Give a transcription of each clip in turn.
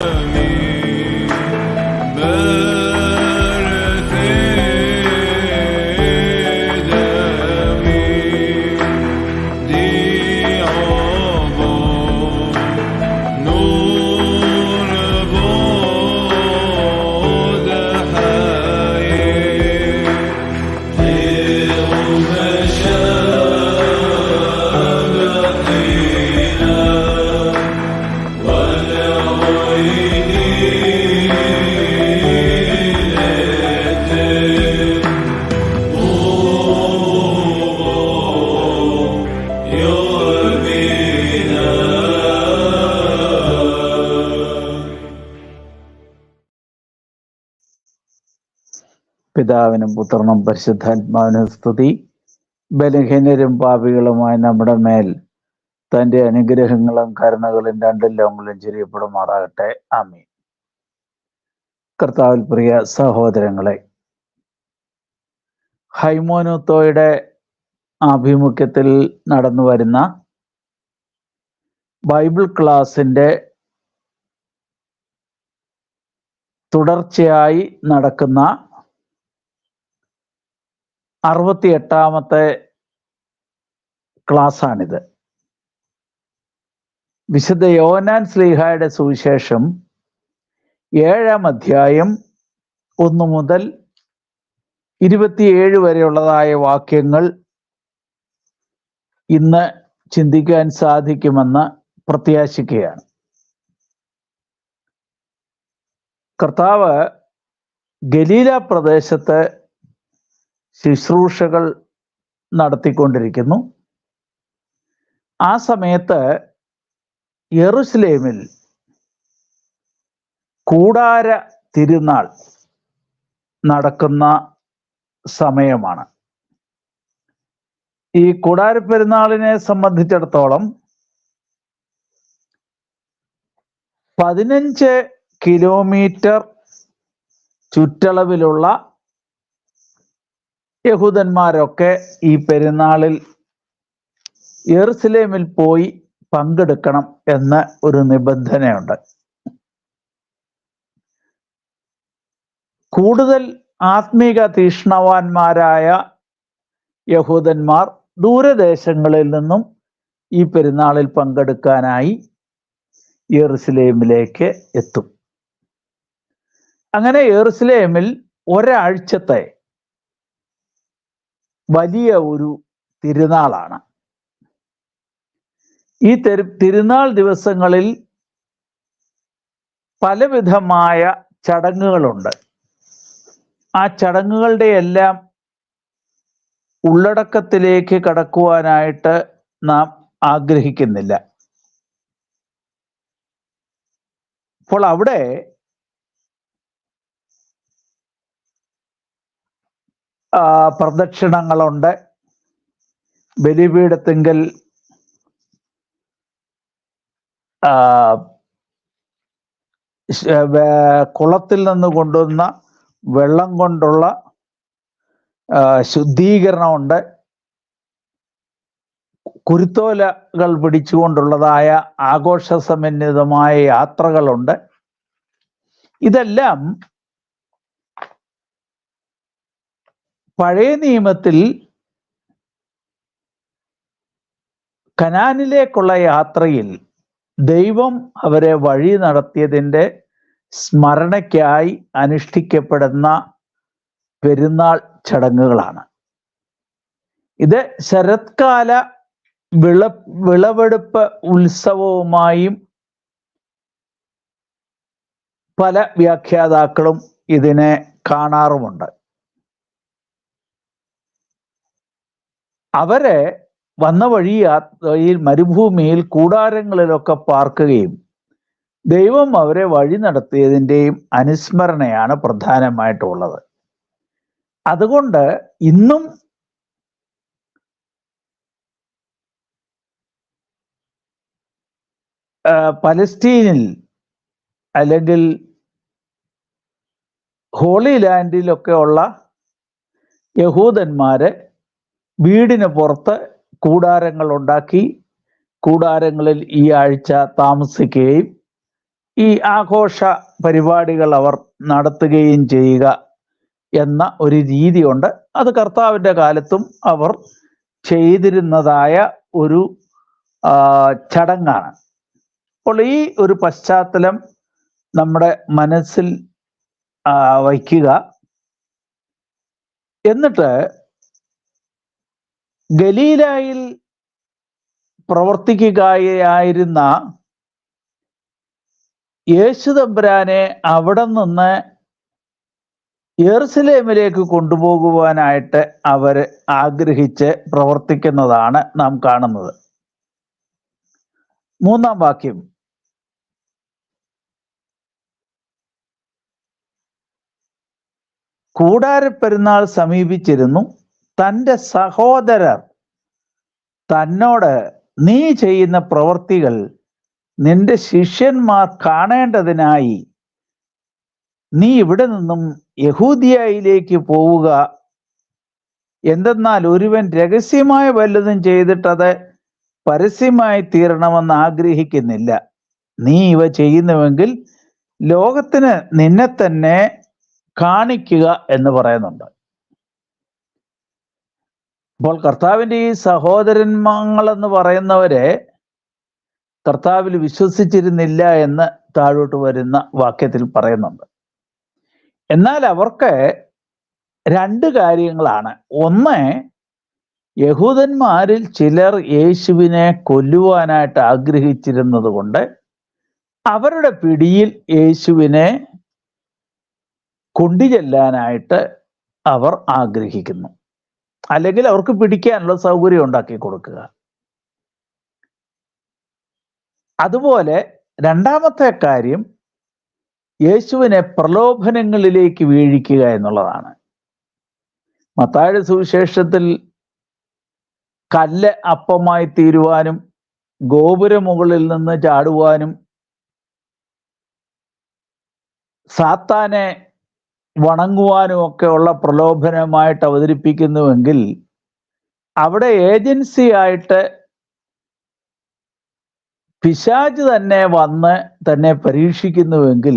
me. പിതാവിനും പുത്രനും പരിശുദ്ധാത്മാവിനും സ്തുതി. ബലഹീനരും പാപികളുമായ നമ്മുടെ മേൽ തന്റെ അനുഗ്രഹങ്ങളും കരുണകളും രണ്ടും ലോകങ്ങളും ചെറിയപ്പെടുമാറാകട്ടെ ആമീൻ. കർത്താവിൽ പ്രിയ സഹോദരങ്ങളെ ഹൈമോനുത്തോയുടെ ആഭിമുഖ്യത്തിൽ നടന്നു വരുന്ന ബൈബിൾ ക്ലാസിന്റെ തുടർച്ചയായി നടക്കുന്ന അറുപത്തി എട്ടാമത്തെ ക്ലാസ്സാണിത്. വിശുദ്ധ യോനാൻ ശ്രീഹായുടെ സുവിശേഷം ഏഴാം അധ്യായം ഒന്നു മുതൽ ഇരുപത്തിയേഴ് വരെയുള്ളതായ വാക്യങ്ങൾ ഇന്ന് ചിന്തിക്കാൻ സാധിക്കുമെന്ന് പ്രത്യാശിക്കുകയാണ്. കർത്താവ് ഗലീല പ്രദേശത്ത് ശുശ്രൂഷകൾ നടത്തിക്കൊണ്ടിരിക്കുന്നു. ആ സമയത്ത് യെറുസലേമിൽ കൂടാര തിരുനാൾ നടക്കുന്ന സമയമാണ്. ഈ കൂടാരപ്പെരുന്നാളിനെ സംബന്ധിച്ചിടത്തോളം പതിനഞ്ച് കിലോമീറ്റർ ചുറ്റളവിലുള്ള യഹൂദന്മാരൊക്കെ ഈ പെരുന്നാളിൽ യെറുസലേമിൽ പോയി പങ്കെടുക്കണം എന്ന ഒരു നിബന്ധനയുണ്ട്. കൂടുതൽ ആത്മീക തീഷ്ണവാന്മാരായ യഹൂദന്മാർ ദൂരദേശങ്ങളിൽ നിന്നും ഈ പെരുന്നാളിൽ പങ്കെടുക്കാനായി യെറുസലേമിലേക്ക് എത്തും. അങ്ങനെ യെറുസലേമിൽ ഒരാഴ്ചത്തെ വലിയ ഒരു തിരുനാളാണ്. ഈ തെരു തിരുനാൾ ദിവസങ്ങളിൽ പലവിധമായ ചടങ്ങുകളുണ്ട്. ആ ചടങ്ങുകളുടെ എല്ലാം ഉള്ളടക്കത്തിലേക്ക് കടക്കുവാനായിട്ട് നാം ആഗ്രഹിക്കുന്നില്ല. അപ്പോൾ അവിടെ പ്രദക്ഷിണങ്ങളുണ്ട്. ബലിപീഠത്തിങ്കൽ കുളത്തിൽ നിന്ന് കൊണ്ടുവന്ന വെള്ളം കൊണ്ടുള്ള ശുദ്ധീകരണമുണ്ട്. കുരുത്തോലകൾ പിടിച്ചുകൊണ്ടുള്ളതായ ആഘോഷ സമന്വിതമായ യാത്രകളുണ്ട്. ഇതെല്ലാം പഴയ നിയമത്തിൽ കനാനിലേക്കുള്ള യാത്രയിൽ ദൈവം അവരെ വഴി നടത്തിയതിന്റെ സ്മരണയ്ക്കായി അനുഷ്ഠിക്കപ്പെടുന്ന പെരുന്നാൾ ചടങ്ങുകളാണ്. ഇത് ശരത്കാല വിള വിളവെടുപ്പ് ഉത്സവവുമായും പല വ്യാഖ്യാതാക്കളും ഇതിനെ കാണാറുമുണ്ട്. അവരെ വന്ന വഴി ഈ മരുഭൂമിയിൽ കൂടാരങ്ങളിലൊക്കെ പാർക്കുകയും ദൈവം അവരെ വഴി നടത്തിയതിന്റെയും അനുസ്മരണയാണ് പ്രധാനമായിട്ടുള്ളത്. അതുകൊണ്ട് ഇന്നും പലസ്തീനിൽ അല്ലെങ്കിൽ ഹോളി ലാൻഡിലൊക്കെ ഉള്ള യഹൂദന്മാര് വീടിന് പുറത്ത് കൂടാരങ്ങൾ ഉണ്ടാക്കി കൂടാരങ്ങളിൽ ഈ ആഴ്ച താമസിക്കുകയും ഈ ആഘോഷ പരിപാടികൾ അവർ നടത്തുകയും ചെയ്യുക എന്ന ഒരു രീതിയുണ്ട്. അത് കർത്താവിന്റെ കാലത്തും അവർ ചെയ്തിരുന്നതായ ഒരു ചടങ്ങാണ്. അപ്പോൾ ഈ ഒരു പശ്ചാത്തലം നമ്മുടെ മനസ്സിൽ വയ്ക്കുക. എന്നിട്ട് ഗലീലായിൽ പ്രവർത്തിക്കുകയായിരുന്ന യേശുതമ്പുരാനെ അവിടെ നിന്ന് എർസലേമിലേക്ക് കൊണ്ടുപോകുവാനായിട്ട് അവർ ആഗ്രഹിച്ച് പ്രവർത്തിക്കുന്നതാണ് നാം കാണുന്നത്. മൂന്നാം വാക്യം. കൂടാരപ്പെരുന്നാൾ സമീപിച്ചിരുന്നു. തന്റെ സഹോദരർ തന്നോട് നീ ചെയ്യുന്ന പ്രവൃത്തികൾ നിന്റെ ശിഷ്യന്മാർ കാണേണ്ടതിനായി നീ ഇവിടെ നിന്നും യഹൂദിയയിലേക്ക് പോവുക. എന്തെന്നാൽ ഒരുവൻ രഹസ്യമായ വല്ലതും ചെയ്തിട്ടത് പരസ്യമായി തീരണമെന്ന് ആഗ്രഹിക്കുന്നില്ല. നീ ഇവ ചെയ്യുന്നുവെങ്കിൽ ലോകത്തിന് നിന്നെ തന്നെ കാണിക്കുക എന്ന് പറയുന്നുണ്ട്. അപ്പോൾ കർത്താവിന്റെ ഈ സഹോദരന്മാങ്ങളെന്ന് പറയുന്നവരെ കർത്താവിൽ വിശ്വസിച്ചിരുന്നില്ല എന്ന് താഴോട്ട് വരുന്ന വാക്യത്തിൽ പറയുന്നുണ്ട്. എന്നാൽ അവർക്ക് രണ്ട് കാര്യങ്ങളാണ്. ഒന്ന് യഹൂദന്മാരിൽ ചിലർ യേശുവിനെ കൊല്ലുവാനായിട്ട് ആഗ്രഹിച്ചിരുന്നത് കൊണ്ട് അവരുടെ പിടിയിൽ യേശുവിനെ കൊണ്ടുചെല്ലാനായിട്ട് അവർ ആഗ്രഹിക്കുന്നു. അല്ലെങ്കിൽ അവർക്ക് പിടിക്കാനുള്ള സൗകര്യം ഉണ്ടാക്കി കൊടുക്കുക. അതുപോലെ രണ്ടാമത്തെ കാര്യം യേശുവിനെ പ്രലോഭനങ്ങളിലേക്ക് വീഴിക്കുക എന്നുള്ളതാണ്. മത്താഴ സുവിശേഷത്തിൽ കല്ല് അപ്പമായി തീരുവാനും ഗോപുരമുകളിൽ നിന്ന് ചാടുവാനും സാത്താനെ വണങ്ങുവാനും ഒക്കെ ഉള്ള പ്രലോഭനമായിട്ട് അവതരിപ്പിക്കുന്നുവെങ്കിൽ അവിടെ ഏജൻസി ആയിട്ട് പിശാജ് തന്നെ വന്ന് തന്നെ പരീക്ഷിക്കുന്നുവെങ്കിൽ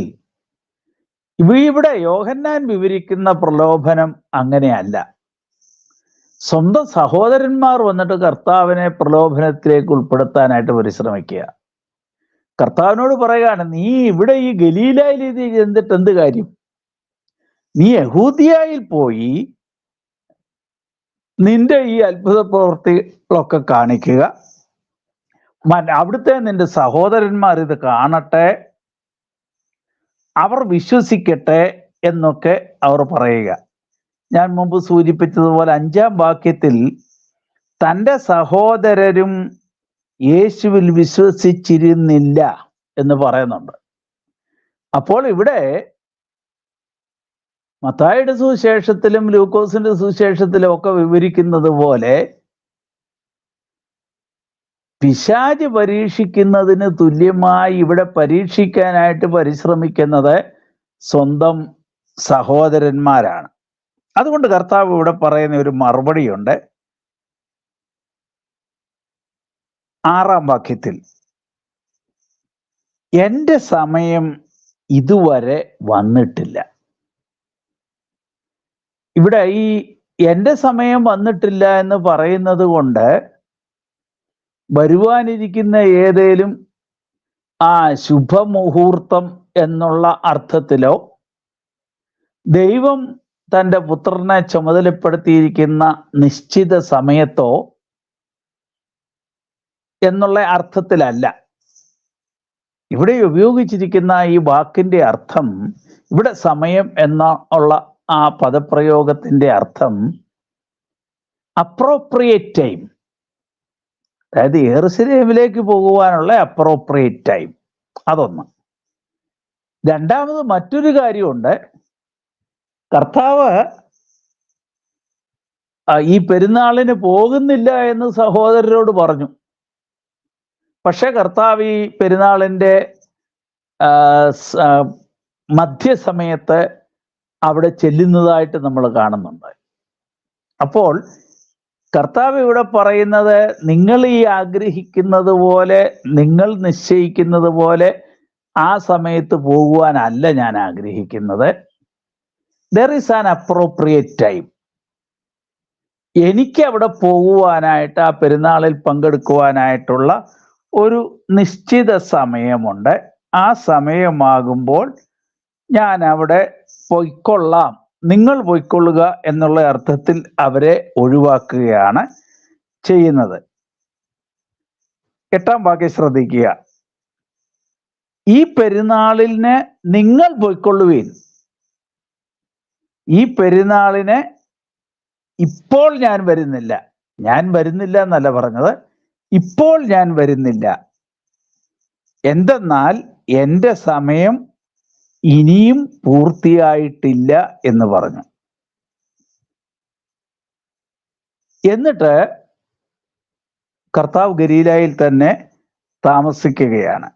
ഇവ ഇവിടെ യോഹന്നാൻ വിവരിക്കുന്ന പ്രലോഭനം അങ്ങനെയല്ല. സ്വന്തം സഹോദരന്മാർ വന്നിട്ട് കർത്താവിനെ പ്രലോഭനത്തിലേക്ക് ഉൾപ്പെടുത്താനായിട്ട് പരിശ്രമിക്കുക. കർത്താവിനോട് പറയുകയാണ് നീ ഇവിടെ ഈ ഗലീലയിൽ ഇത് ചെന്നിട്ട് എന്ത് കാര്യം? നീ യഹൂദിയായിൽ പോയി നിന്റെ ഈ അത്ഭുത പ്രവൃത്തികളൊക്കെ കാണിക്കുക. അവിടുത്തെ നിന്റെ സഹോദരന്മാർ ഇത് കാണട്ടെ അവർ വിശ്വസിക്കട്ടെ എന്നൊക്കെ അവർ പറയുക. ഞാൻ മുമ്പ് സൂചിപ്പിച്ചതുപോലെ അഞ്ചാം വാക്യത്തിൽ തന്റെ സഹോദരരും യേശുവിൽ വിശ്വസിച്ചിരുന്നില്ല എന്ന് പറയുന്നുണ്ട്. അപ്പോൾ ഇവിടെ മത്തായിയുടെ സുവിശേഷത്തിലും ലൂക്കോസിന്റെ സുവിശേഷത്തിലും ഒക്കെ വിവരിക്കുന്നത് പോലെ പിശാജ് പരീക്ഷിക്കുന്നതിന് തുല്യമായി ഇവിടെ പരീക്ഷിക്കാനായിട്ട് പരിശ്രമിക്കുന്നത് സ്വന്തം സഹോദരന്മാരാണ്. അതുകൊണ്ട് കർത്താവ് ഇവിടെ പറയുന്ന ഒരു മറുപടിയുണ്ട്. ആറാം വാക്യത്തിൽ എന്റെ സമയം ഇതുവരെ വന്നിട്ടില്ല. ഇവിടെ ഈ എന്റെ സമയം വന്നിട്ടില്ല എന്ന് പറയുന്നത് കൊണ്ട് വരുവാനിരിക്കുന്ന ഏതേലും ആ ശുഭമുഹൂർത്തം എന്നുള്ള അർത്ഥത്തിലോ ദൈവം തന്റെ പുത്രനെ ചുമതലപ്പെടുത്തിയിരിക്കുന്ന നിശ്ചിത സമയത്തോ എന്നുള്ള അർത്ഥത്തിലല്ല. ഇവിടെ ഉപയോഗിച്ചിരിക്കുന്ന ഈ വാക്കിന്റെ അർത്ഥം ഇവിടെ സമയം എന്ന ഉള്ള ആ പദപ്രയോഗത്തിന്റെ അർത്ഥം അപ്രോപ്രിയേറ്റ് ടൈം അതായത് എറുസലേമിലേക്ക് പോകുവാനുള്ള അപ്രോപ്രിയേറ്റ് ടൈം അതൊന്ന്. രണ്ടാമത് മറ്റൊരു കാര്യമുണ്ട്. കർത്താവ് ഈ പെരുന്നാളിന് പോകുന്നില്ല എന്ന് സഹോദരരോട് പറഞ്ഞു. പക്ഷെ കർത്താവ് ഈ പെരുന്നാളിന്റെ മധ്യസമയത്ത് അവിടെ ചെല്ലുന്നതായിട്ട് നമ്മൾ കാണുന്നുണ്ട്. അപ്പോൾ കർത്താവ് ഇവിടെ പറയുന്നത് നിങ്ങൾ ഈ ആഗ്രഹിക്കുന്നത് പോലെ നിങ്ങൾ നിശ്ചയിക്കുന്നത് പോലെ ആ സമയത്ത് പോകുവാനല്ല ഞാൻ ആഗ്രഹിക്കുന്നത്. There is an appropriate time എനിക്ക് അവിടെ പോകുവാനായിട്ട് ആ പെരുന്നാളിൽ പങ്കെടുക്കുവാനായിട്ടുള്ള ഒരു നിശ്ചിത സമയമുണ്ട്. ആ സമയമാകുമ്പോൾ ഞാൻ അവിടെ പൊയ്ക്കൊള്ളാം. നിങ്ങൾ പൊയ്ക്കൊള്ളുക എന്നുള്ള അർത്ഥത്തിൽ അവരെ ഒഴിവാക്കുകയാണ് ചെയ്യുന്നത്. എട്ടാം വാക്യം ശ്രദ്ധിക്കുക. ഈ പെരുന്നാളിന് നിങ്ങൾ പൊയ്ക്കൊള്ളുവീൻ. ഈ പെരുന്നാളിന് ഇപ്പോൾ ഞാൻ വരുന്നില്ല. ഞാൻ വരുന്നില്ല എന്നല്ല പറഞ്ഞത്. ഇപ്പോൾ ഞാൻ വരുന്നില്ല. എന്തെന്നാൽ എന്റെ സമയം ഇനിയും പൂർത്തിയായിട്ടില്ല എന്ന് പറഞ്ഞു. എന്നിട്ട് കർത്താവ് ഗലീലയിൽ തന്നെ താമസിക്കുകയാണ്.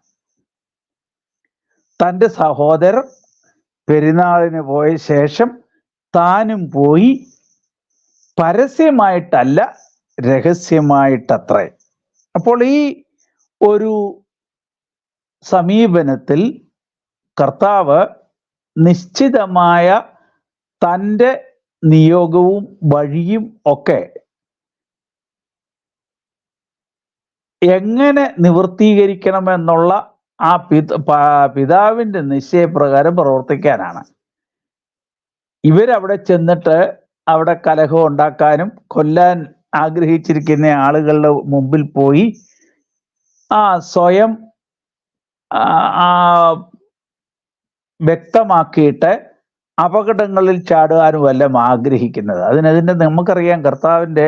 തന്റെ സഹോദരർ പെരുന്നാളിന് പോയ ശേഷം താനും പോയി പരസ്യമായിട്ടല്ല രഹസ്യമായിട്ടത്രേ. അപ്പോൾ ഈ ഒരു സമീപനത്തിൽ കർത്താവ് നിശ്ചിതമായ തന്റെ നിയോഗവും വഴിയും ഒക്കെ എങ്ങനെ നിവൃത്തീകരിക്കണമെന്നുള്ള ആ പിത പ- പിതാവിന്റെ നിശ്ചയപ്രകാരം പ്രവർത്തിക്കാനാണ്. ഇവരവിടെ ചെന്നിട്ട് അവിടെ കലഹം ഉണ്ടാക്കാനും കൊല്ലാൻ ആഗ്രഹിച്ചിരിക്കുന്ന ആളുകളുടെ മുമ്പിൽ പോയി ആ സ്വയം ആ വ്യക്തമാക്കിയിട്ട് അപകടങ്ങളിൽ ചാടുവാനും എല്ലാം ആഗ്രഹിക്കുന്നത്. അതിനതിന്റെ നമുക്കറിയാം കർത്താവിന്റെ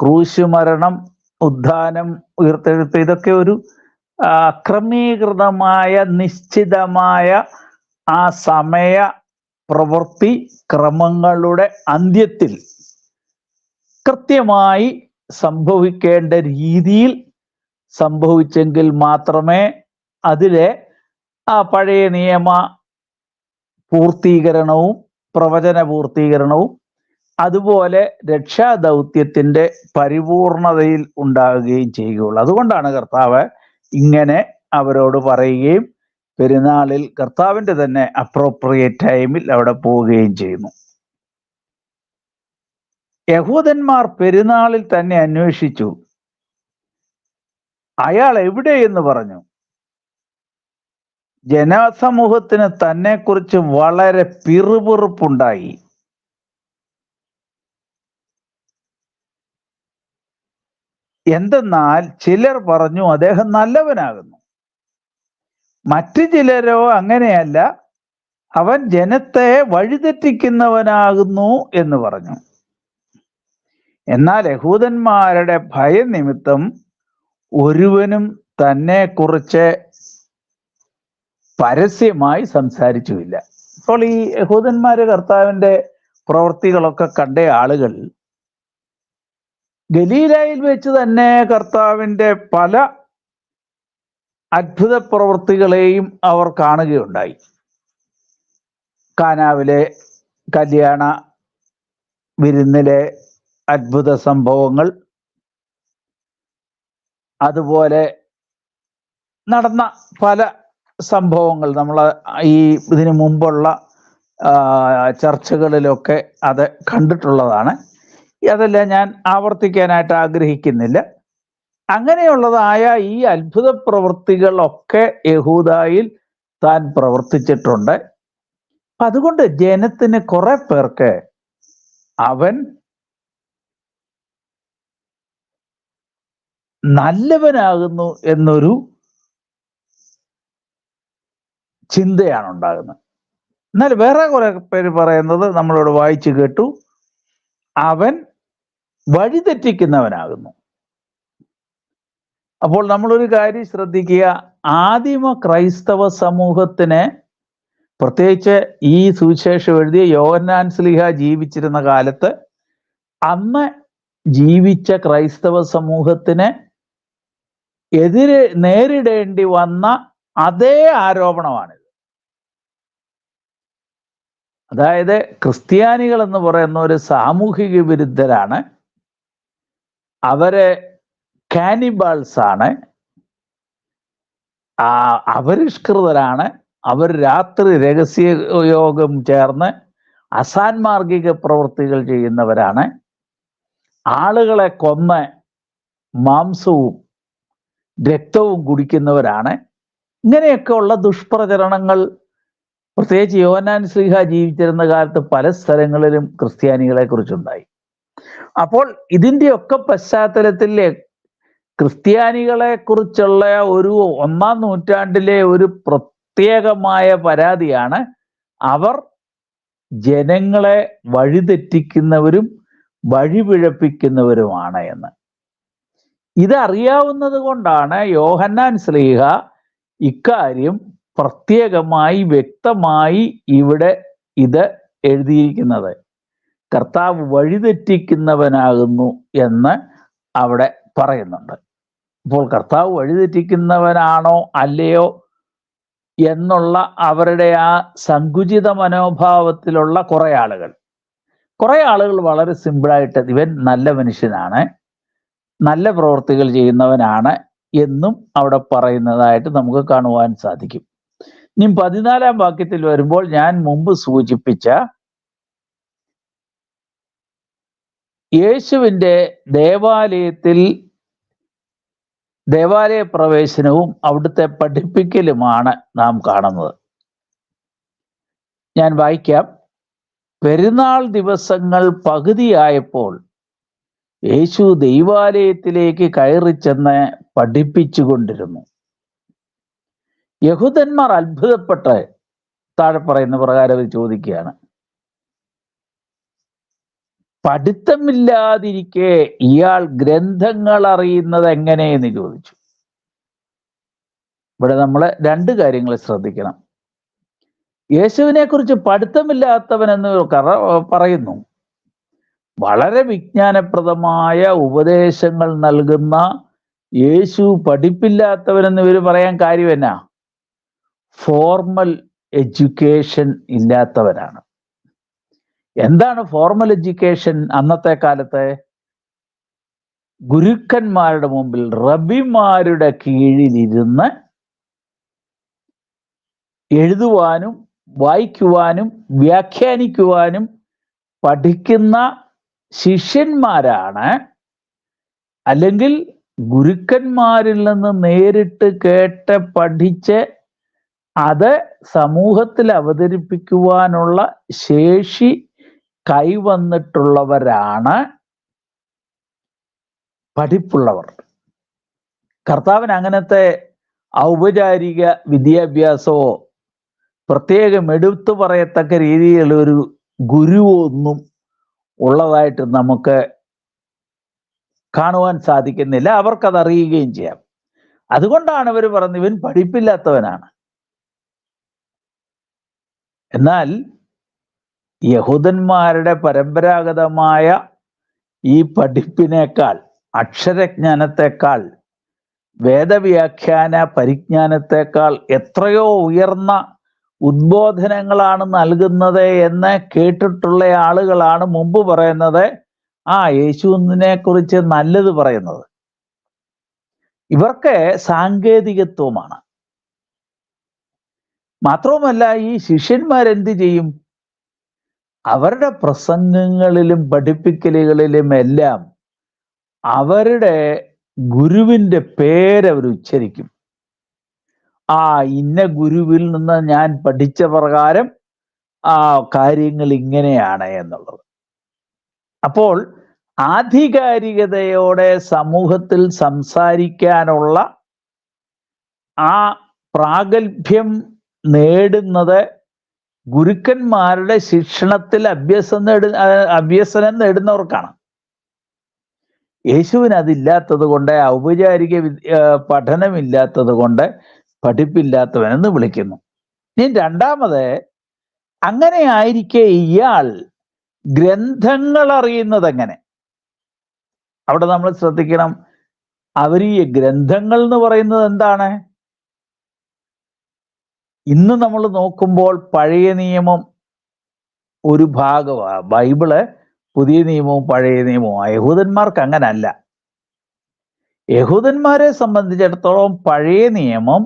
ക്രൂശ് മരണം ഉദ്ധാനം ഉയർത്തെഴുത്ത് ഇതൊക്കെ ഒരു ക്രമീകൃതമായ നിശ്ചിതമായ ആ സമയ പ്രവൃത്തി ക്രമങ്ങളുടെ അന്ത്യത്തിൽ കൃത്യമായി സംഭവിക്കേണ്ട രീതിയിൽ സംഭവിച്ചെങ്കിൽ മാത്രമേ അതിലെ ആ പഴയ നിയമ പൂർത്തീകരണവും പ്രവചന പൂർത്തീകരണവും അതുപോലെ രക്ഷാദൗത്യത്തിന്റെ പരിപൂർണതയിൽ ഉണ്ടാകുകയും ചെയ്യുകയുള്ളൂ. അതുകൊണ്ടാണ് കർത്താവ് ഇങ്ങനെ അവരോട് പറയുകയും പെരുന്നാളിൽ കർത്താവിന്റെ തന്നെ അപ്രോപ്രിയേറ്റ് ടൈമിൽ അവിടെ പോവുകയും ചെയ്യുന്നു. യഹൂദന്മാർ പെരുന്നാളിൽ തന്നെ അന്വേഷിച്ചു. അയാൾ എവിടെയെന്ന് പറഞ്ഞു? ജനസമൂഹത്തിന് തന്നെക്കുറിച്ച് വളരെ പിറുപിറുപ്പുണ്ടായി. എന്തെന്നാൽ ചിലർ പറഞ്ഞു അദ്ദേഹം നല്ലവനാകുന്നു. മറ്റു ചിലരോ അങ്ങനെയല്ല അവൻ ജനത്തെ വഴിതെറ്റിക്കുന്നവനാകുന്നു എന്ന് പറഞ്ഞു. എന്നാൽ യഹൂദന്മാരുടെ ഭയനിമിത്തം ഒരുവനും തന്നെ കുറിച്ച് പരസ്യമായി സംസാരിച്ചുമില്ല. അപ്പോൾ ഈ യഹൂദന്മാര് കർത്താവിന്റെ പ്രവൃത്തികളൊക്കെ കണ്ട ആളുകൾ ഗലീലയിൽ വെച്ച് തന്നെ കർത്താവിന്റെ പല അത്ഭുത പ്രവൃത്തികളെയും അവർ കാണുകയുണ്ടായി. കാനാവിലെ കല്യാണ വിരുന്നിലെ അത്ഭുത സംഭവങ്ങൾ അതുപോലെ നടന്ന പല സംഭവങ്ങൾ നമ്മൾ ഈ ഇതിനു മുമ്പുള്ള ചർച്ചകളിലൊക്കെ അത് കണ്ടിട്ടുള്ളതാണ്. അതെല്ലാം ഞാൻ ആവർത്തിക്കാനായിട്ട് ആഗ്രഹിക്കുന്നില്ല. അങ്ങനെയുള്ളതായ ഈ അത്ഭുത പ്രവൃത്തികളൊക്കെ യഹൂദായിൽ താൻ പ്രവർത്തിച്ചിട്ടുണ്ട്. അപ്പൊ അതുകൊണ്ട് ജനത്തിന് കുറെ പേർക്ക് അവൻ നല്ലവനാകുന്നു എന്നൊരു ചിന്തയാണ് ഉണ്ടാകുന്നത്. എന്നാൽ വേറെ കുറെ പേര് പറയുന്നത് നമ്മളോട് വായിച്ചു കേട്ടു. അവൻ വഴിതെറ്റിക്കുന്നവനാകുന്നു. അപ്പോൾ നമ്മളൊരു കാര്യം ശ്രദ്ധിക്കുക. ആദിമ ക്രൈസ്തവ സമൂഹത്തിന് പ്രത്യേകിച്ച് ഈ സുവിശേഷം എഴുതിയ യോഹന്നാൻ സ്ലിഹ ജീവിച്ചിരുന്ന കാലത്ത് അന്ന് ജീവിച്ച ക്രൈസ്തവ സമൂഹത്തിന് എതിരെ നേരിടേണ്ടി വന്ന അതേ ആരോപണമാണിത്. അതായത് ക്രിസ്ത്യാനികൾ എന്ന് പറയുന്ന ഒരു സാമൂഹിക വിരുദ്ധരാണ്. അവർ കാനിബാൾസ് ആണ്. അപരിഷ്കൃതരാണ്. അവർ രാത്രി രഹസ്യ യോഗം ചേർന്ന് അസാൻമാർഗിക പ്രവൃത്തികൾ ചെയ്യുന്നവരാണ്. ആളുകളെ കൊന്ന് മാംസവും രക്തവും കുടിക്കുന്നവരാണ്. ഇങ്ങനെയൊക്കെ ഉള്ള ദുഷ്പ്രചരണങ്ങൾ പ്രത്യേകിച്ച് യോനാൻ ശ്രീഹ ജീവിച്ചിരുന്ന കാലത്ത് പല സ്ഥലങ്ങളിലും ക്രിസ്ത്യാനികളെ കുറിച്ചുണ്ടായി. അപ്പോൾ ഇതിന്റെയൊക്കെ പശ്ചാത്തലത്തിൽ ക്രിസ്ത്യാനികളെ കുറിച്ചുള്ള ഒരു ഒന്നാം നൂറ്റാണ്ടിലെ ഒരു പ്രത്യേകമായ പരാതിയാണ് അവർ ജനങ്ങളെ വഴിതെറ്റിക്കുന്നവരും വഴിപിഴപ്പിക്കുന്നവരുമാണ് എന്ന്. ഇതറിയാവുന്നത് കൊണ്ടാണ് യോഹന്നാൻ ശ്രീഹ ഇക്കാര്യം പ്രത്യേകമായി വ്യക്തമായി ഇവിടെ ഇത് എഴുതിയിരിക്കുന്നത്. കർത്താവ് വഴിതെറ്റിക്കുന്നവനാകുന്നു എന്ന് അവിടെ പറയുന്നുണ്ട്. അപ്പോൾ കർത്താവ് വഴിതെറ്റിക്കുന്നവനാണോ അല്ലയോ എന്നുള്ള അവരുടെ ആ സങ്കുചിത മനോഭാവത്തിലുള്ള കുറെ ആളുകൾ. കുറെ ആളുകൾ വളരെ സിമ്പിളായിട്ട് ഇവൻ നല്ല മനുഷ്യനാണ് നല്ല പ്രവൃത്തികൾ ചെയ്യുന്നവനാണ് എന്നും അവിടെ പറയുന്നതായിട്ട് നമുക്ക് കാണുവാൻ സാധിക്കും. ഇനി പതിനാലാം വാക്യത്തിൽ വരുമ്പോൾ ഞാൻ മുമ്പ് സൂചിപ്പിച്ച യേശുവിന്റെ ദേവാലയത്തിൽ ദേവാലയ പ്രവേശനവും അവിടുത്തെ പഠിപ്പിക്കലുമാണ് നാം കാണുന്നത്. ഞാൻ വായിക്കാം. പെരുന്നാൾ ദിവസങ്ങൾ പകുതിയായപ്പോൾ യേശു ദൈവാലയത്തിലേക്ക് കയറി ചെന്ന് പഠിപ്പിച്ചുകൊണ്ടിരുന്നു. യഹൂദന്മാർ അത്ഭുതപ്പെട്ട് താഴെ പറയുന്ന പ്രകാരം ഇത് ചോദിക്കുകയാണ്. പഠിത്തമില്ലാതിരിക്കെ ഇയാൾ ഗ്രന്ഥങ്ങൾ അറിയുന്നത് എങ്ങനെയെന്ന് ചോദിച്ചു. ഇവിടെ നമ്മൾ രണ്ട് കാര്യങ്ങൾ ശ്രദ്ധിക്കണം. യേശുവിനെ കുറിച്ച് പഠിത്തമില്ലാത്തവൻ എന്ന് പറയുന്നു. വളരെ വിജ്ഞാനപ്രദമായ ഉപദേശങ്ങൾ നൽകുന്ന യേശു പഠിപ്പില്ലാത്തവനെന്ന് ഇവർ പറയാൻ കാര്യം എന്നാ? ഫോർമൽ എഡ്യൂക്കേഷൻ ഇല്ലാത്തവരാണ്. എന്താണ് ഫോർമൽ എഡ്യൂക്കേഷൻ അന്നത്തെ കാലത്തെ? ഗുരുക്കന്മാരുടെ മുമ്പിൽ റബിമാരുടെ കീഴിലിരുന്ന് എഴുതുവാനും വായിക്കുവാനും വ്യാഖ്യാനിക്കുവാനും പഠിക്കുന്ന ശിഷ്യന്മാരാണ്. അല്ലെങ്കിൽ ഗുരുക്കന്മാരിൽ നിന്ന് നേരിട്ട് കേട്ട് പഠിച്ച് അത് സമൂഹത്തിൽ അവതരിപ്പിക്കുവാനുള്ള ശേഷി കൈവന്നിട്ടുള്ളവരാണ് പഠിപ്പുള്ളവർ. കർത്താവിന് അങ്ങനത്തെ ഔപചാരിക വിദ്യാഭ്യാസമോ പ്രത്യേകം എടുത്തു പറയത്തക്ക ഒരു ഗുരുവോ ഒന്നും ഉള്ളതായിട്ട് നമുക്ക് കാണുവാൻ സാധിക്കുന്നില്ല. അവർക്കത് അറിയുകയും ചെയ്യാം. അതുകൊണ്ടാണ് ഇവർ പറഞ്ഞ് ഇവൻ പഠിപ്പില്ലാത്തവനാണ്. എന്നാൽ യഹൂദന്മാരുടെ പരമ്പരാഗതമായ ഈ പഠിപ്പിനേക്കാൾ അക്ഷരജ്ഞാനത്തെക്കാൾ വേദവ്യാഖ്യാന പരിജ്ഞാനത്തെക്കാൾ എത്രയോ ഉയർന്ന ഉദ്ബോധനങ്ങളാണ് നൽകുന്നത് എന്ന് കേട്ടിട്ടുള്ള ആളുകളാണ് മുമ്പ് പറയുന്നത്. ആ യേശുവിനെ കുറിച്ച് നല്ലത് പറയുന്നത്. ഇവർക്ക് സാങ്കേതികത്വമാണ്. മാത്രവുമല്ല ഈ ശിഷ്യന്മാരെന്ത് ചെയ്യും? അവരുടെ പ്രസംഗങ്ങളിലും പഠിപ്പിക്കലുകളിലും എല്ലാം അവരുടെ ഗുരുവിന്റെ പേരവർ ഉച്ചരിക്കും. ആ ഇന്ന ഗുരുവിൽ നിന്ന് ഞാൻ പഠിച്ച പ്രകാരം ആ കാര്യങ്ങൾ ഇങ്ങനെയാണ് എന്നുള്ളത്. അപ്പോൾ ആധികാരികതയോടെ സമൂഹത്തിൽ സംസാരിക്കാനുള്ള ആ പ്രാഗൽഭ്യം നേടുന്നത് ഗുരുക്കന്മാരുടെ ശിക്ഷണത്തിൽ അഭ്യസം നേടു അഭ്യസനം നേടുന്നവർക്കാണ്. യേശുവിന് അതില്ലാത്തത് കൊണ്ട് ഔപചാരിക പഠനമില്ലാത്തത് കൊണ്ട് പഠിപ്പില്ലാത്തവനെന്ന് വിളിക്കുന്നു. ഇനി രണ്ടാമത് അങ്ങനെ ആയിരിക്കെ ഇയാൾ ഗ്രന്ഥങ്ങൾ അറിയുന്നത് എങ്ങനെ? അവിടെ നമ്മൾ ശ്രദ്ധിക്കണം അവർ ഈ ഗ്രന്ഥങ്ങൾ എന്ന് പറയുന്നത് എന്താണ്? ഇന്ന് നമ്മൾ നോക്കുമ്പോൾ പഴയ നിയമം ഒരു ഭാഗമാണ് ബൈബിൾ പുതിയ നിയമവും പഴയ നിയമവും. യഹൂദന്മാർക്ക് അങ്ങനല്ല. യഹൂദന്മാരെ സംബന്ധിച്ചിടത്തോളം പഴയ നിയമം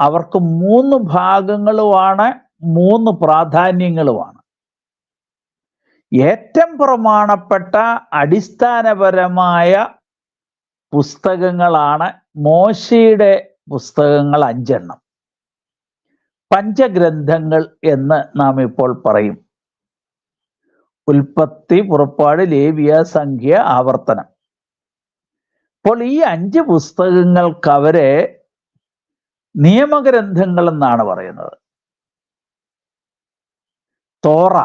അവർക്ക് മൂന്ന് ഭാഗങ്ങളുമാണ് മൂന്ന് പ്രാധാന്യങ്ങളുമാണ്. ഏറ്റവും പ്രമാണപ്പെട്ട അടിസ്ഥാനപരമായ പുസ്തകങ്ങളാണ് മോശയുടെ പുസ്തകങ്ങൾ അഞ്ചെണ്ണം. പഞ്ചഗ്രന്ഥങ്ങൾ എന്ന് നാം ഇപ്പോൾ പറയും. ഉൽപ്പത്തി പുറപ്പാട് ലേവിയ സംഖ്യ ആവർത്തനം. അപ്പോൾ ഈ അഞ്ച് പുസ്തകങ്ങൾക്ക് അവരെ നിയമഗ്രന്ഥങ്ങൾ എന്നാണ് പറയുന്നത്. തോറ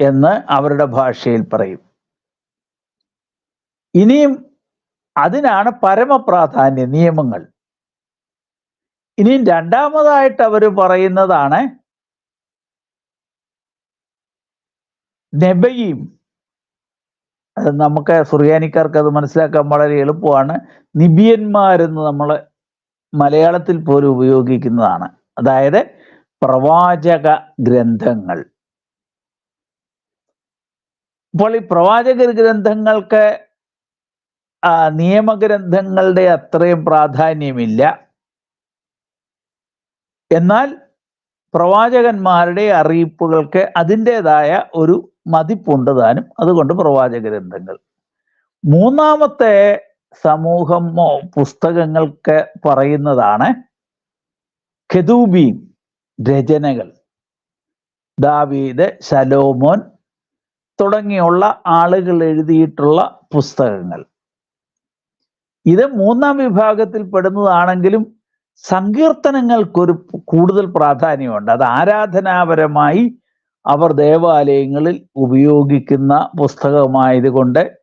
എന്ന് അവരുടെ ഭാഷയിൽ പറയും. ഇനിയും അതിനാണ് പരമപ്രാധാന്യം നിയമങ്ങൾ. ഇനിയും രണ്ടാമതായിട്ട് അവർ പറയുന്നതാണ് നെബയും. അത് നമുക്ക് സുറിയാനിക്കാർക്ക് അത് മനസ്സിലാക്കാൻ വളരെ എളുപ്പമാണ്. നിബിയന്മാരെന്ന് നമ്മൾ മലയാളത്തിൽ പോലും ഉപയോഗിക്കുന്നതാണ്. അതായത് പ്രവാചക ഗ്രന്ഥങ്ങൾ. അപ്പോൾ ഈ പ്രവാചക ഗ്രന്ഥങ്ങൾക്ക് നിയമഗ്രന്ഥങ്ങളുടെ അത്രയും പ്രാധാന്യമില്ല. എന്നാൽ പ്രവാചകന്മാരുടെ അറിയിപ്പുകൾക്ക് അതിന്റെതായ ഒരു മതിപ്പുണ്ട് താനും. അതുകൊണ്ട് പ്രവാചക ഗ്രന്ഥങ്ങൾ മൂന്നാമത്തെ സമൂഹം പുസ്തകങ്ങൾക്ക് പറയുന്നതാണ് ഖെദൂബീം രചനകൾ. ദാവീദ് ശലോമോൻ തുടങ്ങിയുള്ള ആളുകൾ എഴുതിയിട്ടുള്ള പുസ്തകങ്ങൾ. ഇത് മൂന്നാം വിഭാഗത്തിൽ പെടുന്നതാണെങ്കിലും സങ്കീർത്തനങ്ങൾക്കൊരു കൂടുതൽ പ്രാധാന്യമുണ്ട്. അത് ആരാധനാപരമായി അവർ ദേവാലയങ്ങളിൽ ഉപയോഗിക്കുന്ന പുസ്തകമായതുകൊണ്ട്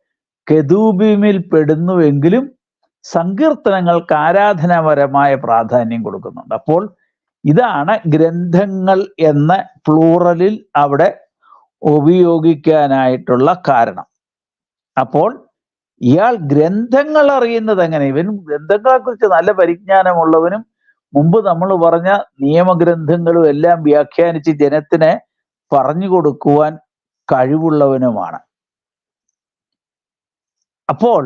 കെതൂബീമിൽ പെടുന്നുവെങ്കിലും സങ്കീർത്തനങ്ങൾക്ക് ആരാധനാപരമായ പ്രാധാന്യം കൊടുക്കുന്നുണ്ട്. അപ്പോൾ ഇതാണ് ഗ്രന്ഥങ്ങൾ എന്ന പ്ലൂറലിൽ അവിടെ ഉപയോഗിക്കാനായിട്ടുള്ള കാരണം. അപ്പോൾ ഇയാൾ ഗ്രന്ഥങ്ങൾ അറിയുന്നത് എങ്ങനെ? ഇവൻ ഗ്രന്ഥങ്ങളെ കുറിച്ച് നല്ല പരിജ്ഞാനമുള്ളവനും മുമ്പ് നമ്മൾ പറഞ്ഞ നിയമഗ്രന്ഥങ്ങളും എല്ലാം വ്യാഖ്യാനിച്ച് ജനത്തിനെ പറഞ്ഞു കൊടുക്കുവാൻ കഴിവുള്ളവനുമാണ്. അപ്പോൾ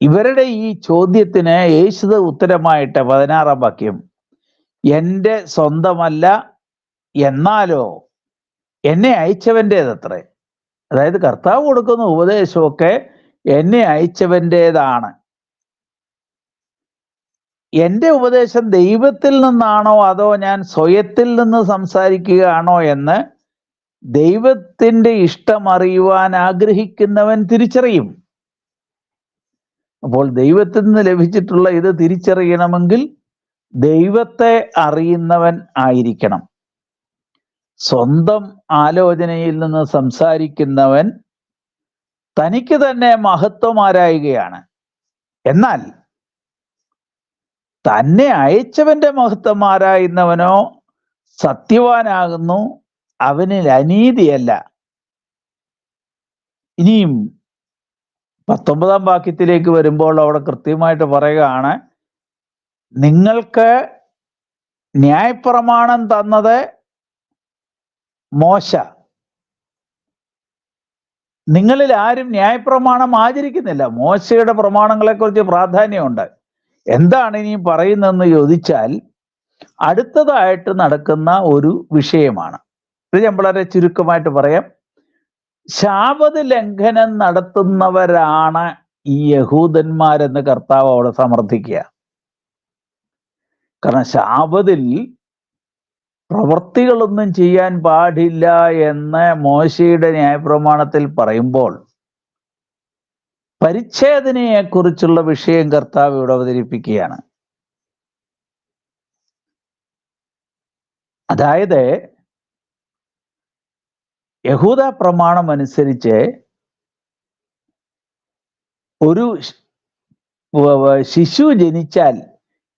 ഇവരുടെ ഈ ചോദ്യത്തിന് യേശുദ ഉത്തരമായിട്ട് പതിനാറാം വാക്യം എന്റെ സ്വന്തമല്ല എന്നാലോ എന്നെ അയച്ചവന്റേതത്രേ അതായത് കർത്താവ് കൊടുക്കുന്ന ഉപദേശമൊക്കെ എന്നെ അയച്ചവന്റേതാണ് എന്റെ ഉപദേശം ദൈവത്തിൽ നിന്നാണോ അതോ ഞാൻ സ്വയത്തിൽ നിന്ന് സംസാരിക്കുകയാണോ എന്ന് ദൈവത്തിന്റെ ഇഷ്ടം അറിയുവാൻ ആഗ്രഹിക്കുന്നവൻ തിരിച്ചറിയും. അപ്പോൾ ദൈവത്തിൽ നിന്ന് ലഭിച്ചിട്ടുള്ള ഇത് തിരിച്ചറിയണമെങ്കിൽ ദൈവത്തെ അറിയുന്നവൻ ആയിരിക്കണം. സ്വന്തം ആലോചനയിൽ നിന്ന് സംസാരിക്കുന്നവൻ തനിക്ക് തന്നെ മഹത്വമാരായുകയാണ്. എന്നാൽ തന്നെ അയച്ചവന്റെ മഹത്വമാരായുന്നവനോ സത്യവാനാകുന്നു അവനിൽ അനീതിയല്ല. ഇനിയും പത്തൊമ്പതാം വാക്യത്തിലേക്ക് വരുമ്പോൾ അവിടെ കൃത്യമായിട്ട് പറയുകയാണ് നിങ്ങൾക്ക് ന്യായപ്രമാണം തന്നത് മോശ. നിങ്ങളിൽ ആരും ന്യായപ്രമാണം ആചരിക്കുന്നില്ല. മോശയുടെ പ്രമാണങ്ങളെക്കുറിച്ച് പ്രാധാന്യമുണ്ട്. എന്താണ് ഇനി പറയുന്നതെന്ന് ചോദിച്ചാൽ അടുത്തതായിട്ട് നടക്കുന്ന ഒരു വിഷയമാണ്. ഇത് ഞാൻ വളരെ ചുരുക്കമായിട്ട് പറയാം. ശാപത് ലംഘനം നടത്തുന്നവരാണ് ഈ യഹൂദന്മാരെന്ന് കർത്താവ് അവിടെ സമർത്ഥിക്കുക. കാരണം ശാപതിൽ പ്രവൃത്തികളൊന്നും ചെയ്യാൻ പാടില്ല എന്ന് മോശയുടെ ന്യായപ്രമാണത്തിൽ പറയുമ്പോൾ പരിച്ഛേദനയെക്കുറിച്ചുള്ള വിഷയം കർത്താവ് ഇവിടെ അവതരിപ്പിക്കുകയാണ്. അതായത് യഹൂദ പ്രമാണം അനുസരിച്ച് ഒരു ശിശു ജനിച്ചാൽ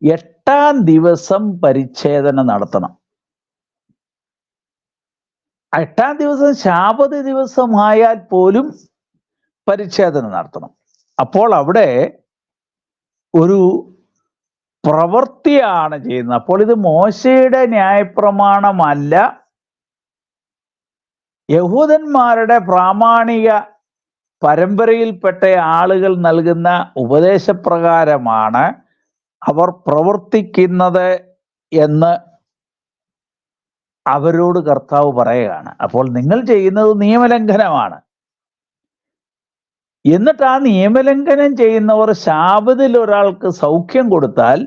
എട്ടാം ദിവസം പരിച്ഛേദന നടത്തണം. എട്ടാം ദിവസം ശാപത ദിവസമായാൽ പോലും പരിച്ഛേദന നടത്തണം. അപ്പോൾ അവിടെ ഒരു പ്രവൃത്തിയാണ് ചെയ്യുന്നത്. അപ്പോൾ ഇത് മോശയുടെ ന്യായപ്രമാണമല്ല. യഹൂദന്മാരുടെ പ്രാമാണിക പരമ്പരയിൽപ്പെട്ട ആളുകൾ നൽകുന്ന ഉപദേശപ്രകാരമാണ് അവർ പ്രവർത്തിക്കുന്നത് എന്ന് അവരോട് കർത്താവ് പറയുകയാണ്. അപ്പോൾ നിങ്ങൾ ചെയ്യുന്നത് നിയമലംഘനമാണ്. എന്നിട്ട് ആ നിയമലംഘനം ചെയ്യുന്നവർ ശാപത്തിൽ ഒരാൾക്ക് സൗഖ്യം കൊടുത്താൽ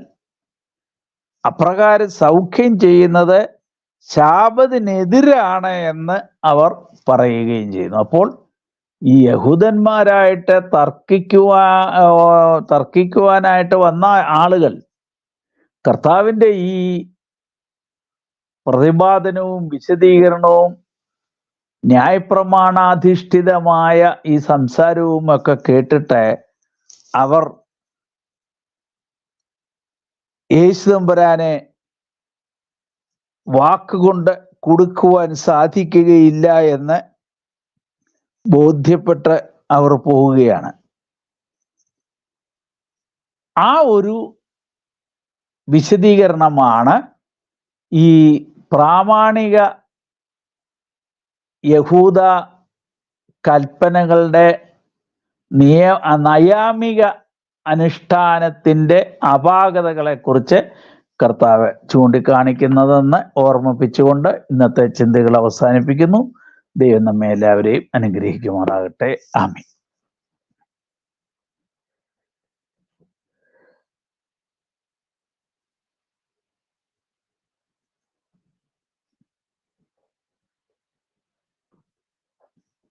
അപ്രകാരം സൗഖ്യം ചെയ്യുന്നത് ശാപത്തിനെതിരാണ് എന്ന് അവർ പറയുകയും ചെയ്യുന്നു. അപ്പോൾ ഈ യഹൂദന്മാരായിട്ട് തർക്കിക്കുവാ തർക്കിക്കുവാനായിട്ട് വന്ന ആളുകൾ കർത്താവിന്റെ ഈ പ്രതിപാദനവും വിശദീകരണവും ന്യായപ്രമാണാധിഷ്ഠിതമായ ഈ സംസാരവും ഒക്കെ കേട്ടിട്ട് അവർ യേശു തമ്പുരാനെ വാക്കുകൊണ്ട് കൊടുക്കുവാൻ സാധിക്കുകയില്ല എന്ന് ബോധ്യപ്പെട്ട് അവർ പോവുകയാണ്. ആ ഒരു വിശദീകരണമാണ് ഈ പ്രാമാണിക യഹൂദ കൽപ്പനകളുടെ നിയ നയാമിക അനുഷ്ഠാനത്തിന്റെ അപാകതകളെക്കുറിച്ച് കർത്താവ് ചൂണ്ടിക്കാണിക്കുന്നതെന്ന് ഓർമ്മിപ്പിച്ചുകൊണ്ട് ഇന്നത്തെ ചിന്തകൾ അവസാനിപ്പിക്കുന്നു. ദൈവം നമ്മെ എല്ലാവരെയും അനുഗ്രഹിക്കുമാറാകട്ടെ. ആമീൻ.